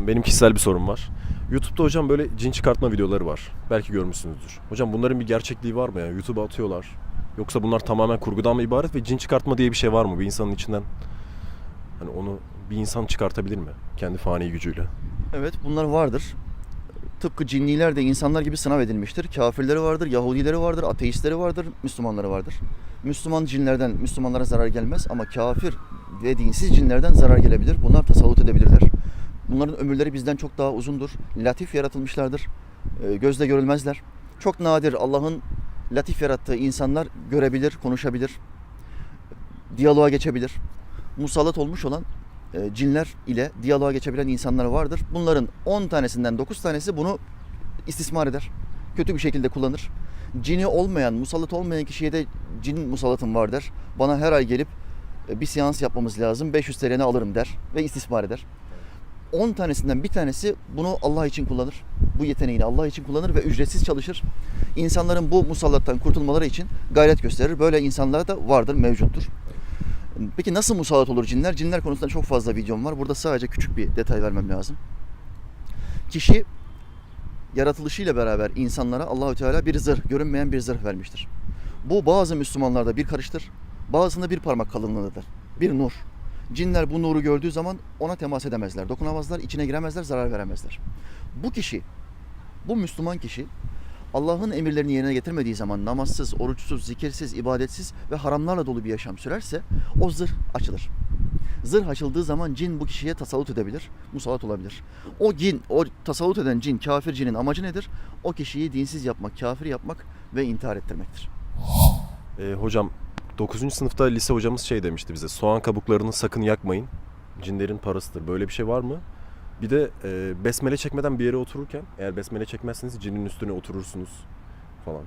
Hocam benim kişisel bir sorum var. YouTube'da hocam böyle cin çıkartma videoları var. Belki görmüşsünüzdür. Hocam bunların bir gerçekliği var mı ya? YouTube'a atıyorlar. Yoksa bunlar tamamen kurgudan mı ibaret ve cin çıkartma diye bir şey var mı? Bir insanın içinden hani onu bir insan çıkartabilir mi? Kendi fani gücüyle. Evet bunlar vardır. Tıpkı cinniler de insanlar gibi sınav edilmiştir. Kafirleri vardır, Yahudileri vardır, ateistleri vardır, Müslümanları vardır. Müslüman cinlerden Müslümanlara zarar gelmez ama kafir ve dinsiz cinlerden zarar gelebilir. Bunlar tasallut edebilirler. Bunların ömürleri bizden çok daha uzundur. Latif yaratılmışlardır. Ee, Gözle görülmezler. Çok nadir Allah'ın latif yarattığı insanlar görebilir, konuşabilir. Diyaloğa geçebilir. Musallat olmuş olan e, cinler ile diyaloğa geçebilen insanlar vardır. Bunların 10 tanesinden 9 tanesi bunu istismar eder. Kötü bir şekilde kullanır. Cini olmayan, musallat olmayan kişiye de cin musallatım var der. Bana her ay gelip e, bir seans yapmamız lazım. 500 TL'ni alırım der ve istismar eder. 10 tanesinden bir tanesi bunu Allah için kullanır. Bu yeteneğini Allah için kullanır ve ücretsiz çalışır. İnsanların bu musallattan kurtulmaları için gayret gösterir. Böyle insanlar da vardır, mevcuttur. Peki nasıl musallat olur cinler? Cinler konusunda çok fazla videom var. Burada sadece küçük bir detay vermem lazım. Kişi yaratılışıyla beraber insanlara Allahü Teala bir zırh, görünmeyen bir zırh vermiştir. Bu bazı Müslümanlarda bir karıştır, bazısında bir parmak kalınlığıdır. Bir nur. Cinler bu nuru gördüğü zaman ona temas edemezler, dokunamazlar, içine giremezler, zarar veremezler. Bu kişi, bu Müslüman kişi Allah'ın emirlerini yerine getirmediği zaman namazsız, oruçsuz, zikirsiz, ibadetsiz ve haramlarla dolu bir yaşam sürerse o zırh açılır. Zırh açıldığı zaman cin bu kişiye tasallut edebilir, musallat olabilir. O cin, o tasallut eden cin, kafir cinin amacı nedir? O kişiyi dinsiz yapmak, kafir yapmak ve intihar ettirmektir. Ee, hocam 9. sınıfta lise hocamız şey demişti bize. Soğan kabuklarını sakın yakmayın. Cinlerin parasıdır. Böyle bir şey var mı? Bir de e, besmele çekmeden bir yere otururken eğer besmele çekmezseniz cinin üstüne oturursunuz falan.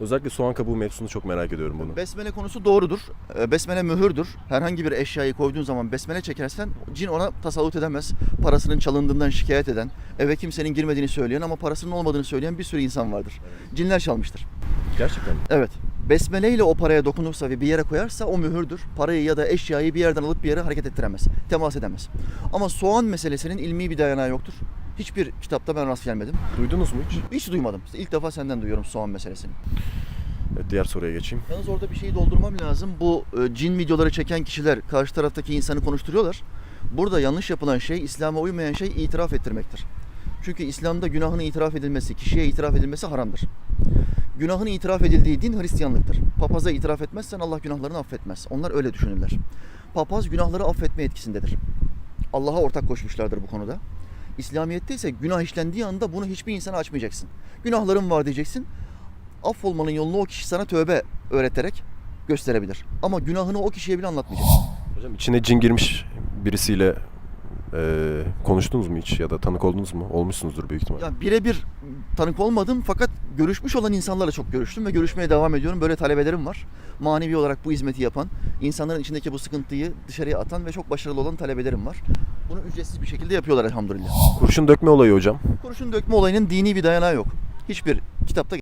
Özellikle soğan kabuğu mevzusunu çok merak ediyorum bunu. Besmele konusu doğrudur. Ee, Besmele mühürdür. Herhangi bir eşyayı koyduğun zaman besmele çekersen cin ona tasallut edemez. Parasının çalındığından şikayet eden, eve kimsenin girmediğini söyleyen ama parasının olmadığını söyleyen bir sürü insan vardır. Cinler çalmıştır. Gerçekten mi? Evet. Besmele ile o paraya dokunursa ve bir yere koyarsa o mühürdür. Parayı ya da eşyayı bir yerden alıp bir yere hareket ettiremez. Temas edemez. Ama soğan meselesinin ilmi bir dayanağı yoktur. Hiçbir kitapta ben rast gelmedim. Duydunuz mu hiç? Hiç duymadım. İlk defa senden duyuyorum soğan meselesini. Evet, diğer soruya geçeyim. Yalnız orada bir şeyi doldurmam lazım. Bu e, cin videoları çeken kişiler karşı taraftaki insanı konuşturuyorlar. Burada yanlış yapılan şey, İslam'a uymayan şey itiraf ettirmektir. Çünkü İslam'da günahın itiraf edilmesi, kişiye itiraf edilmesi haramdır. Günahın itiraf edildiği din Hristiyanlıktır. Papaza itiraf etmezsen Allah günahlarını affetmez. Onlar öyle düşünürler. Papaz günahları affetme etkisindedir. Allah'a ortak koşmuşlardır bu konuda. İslamiyet'te ise günah işlendiği anda bunu hiçbir insana açmayacaksın. Günahlarım var diyeceksin. Affolmanın yolunu o kişi sana tövbe öğreterek gösterebilir. Ama günahını o kişiye bile anlatmayacaksın. Hocam içine cin girmiş birisiyle e, konuştunuz mu hiç ya da tanık oldunuz mu? Olmuşsunuzdur büyük ihtimal. Ya birebir tanık olmadım fakat görüşmüş olan insanlarla çok görüştüm ve görüşmeye devam ediyorum. Böyle talebelerim var. Manevi olarak bu hizmeti yapan, insanların içindeki bu sıkıntıyı dışarıya atan ve çok başarılı olan talebelerim var. Bunu ücretsiz bir şekilde yapıyorlar elhamdülillah. Kurşun dökme olayı hocam. Kurşun dökme olayının dini bir dayanağı yok. Hiçbir kitapta